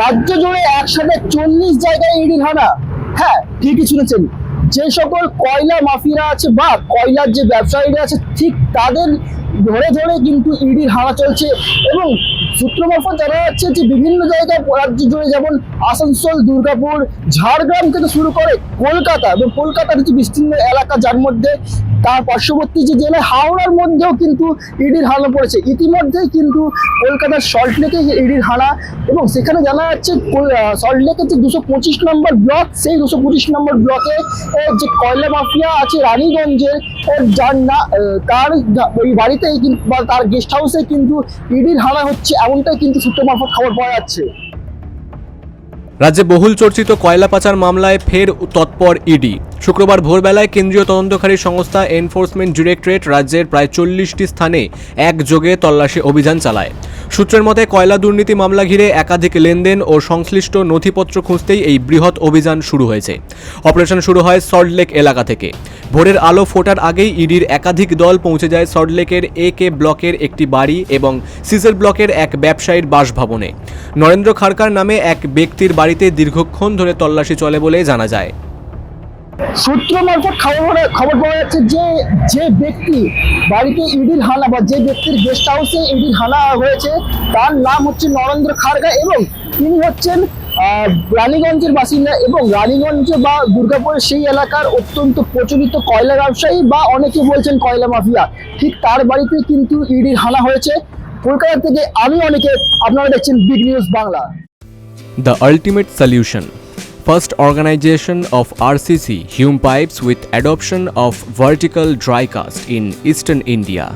রাজ্য জুড়ে একসাথে চল্লিশ জায়গায় ইডির হানা হ্যাঁ ঠিকই শুনেছেন। যে সকল কয়লা মাফিরা আছে বা কয়লার যে ব্যবসায়ীরা আছে, ঠিক তাদের ধরে ধরে কিন্তু ইডির হানা চলছে এবং সূত্র মারফত জানা যাচ্ছে যে বিভিন্ন জায়গায় রাজ্য জুড়ে যেমন আসানসোল, দুর্গাপুর, ঝাড়গ্রাম থেকে শুরু করে কলকাতা এবং কলকাতার যে বিস্তীর্ণ এলাকা যার মধ্যে তার পার্শ্ববর্তী যে জেলা, হাওড়ার মধ্যেও কিন্তু ইডির হানা পড়েছে। ইতিমধ্যেই কিন্তু কলকাতার সল্টলেকে ইডির হানা এবং সেখানে জানা যাচ্ছে সল্টলেকের যে দুশো পঁচিশ নম্বর ব্লক, সেই দুশো পঁচিশ নম্বর ব্লকে যে কয়লা মাফিয়া আছে রানীগঞ্জের যার না তার ওই বাড়িতেই বা তার গেস্ট হাউসে কিন্তু ইডির হানা হচ্ছে, এমনটাই কিন্তু সূত্র মারফত খবর পাওয়া যাচ্ছে। রাজ্যে বহুল চর্চিত কয়লা পাচার মামলায় ফের তৎপর ইডি। শুক্রবার ভোরবেলায় কেন্দ্রীয় তদন্তকারী সংস্থা এনফোর্সমেন্ট ডিরেক্টরেট রাজ্যের প্রায় চল্লিশটি স্থানে একযোগে তল্লাশি অভিযান চালায়। সূত্রের মতে, কয়লা দুর্নীতি মামলা ঘিরে একাধিক লেনদেন ও সংশ্লিষ্ট নথিপত্র খুঁজতেই এই বৃহৎ অভিযান শুরু হয়েছে। অপারেশন শুরু হয় সল্টলেক এলাকা থেকে। ভোরের আলো ফোটার আগেই ইডির একাধিক দল পৌঁছে যায় সল্টলেকের এ কে ব্লকের একটি বাড়ি এবং সিসেল ব্লকের এক ব্যবসায়ীর বাসভবনে। নরেন্দ্র খারকার নামে এক ব্যক্তির বাড়িতে দীর্ঘক্ষণ ধরে তল্লাশি চলে বলে জানা যায়। সূত্র মারফত খবর খবর পাওয়া যাচ্ছে যে যে ব্যক্তি বাড়িতে ইডির হানা বা যে ব্যক্তির গেস্ট হাউসে ইডির হানা হয়েছে, তার নাম হচ্ছে নরেন্দ্র খারগা এবং তিনি হচ্ছেন রানীগঞ্জের বাসিন্দা এবং রানীগঞ্জ বা দুর্গাপুরের সেই এলাকার অত্যন্ত প্রচলিত কয়লা ব্যবসায়ী বা অনেকে বলছেন কয়লা মাফিয়া। ঠিক তার বাড়িতে কিন্তু ইডির হানা হয়েছে। কলকাতা থেকে আমি অনেকে আপনারা দেখছেন big news Bangla the ultimate solution First organization of RCC Hume Pipes with adoption of vertical dry cast in eastern India.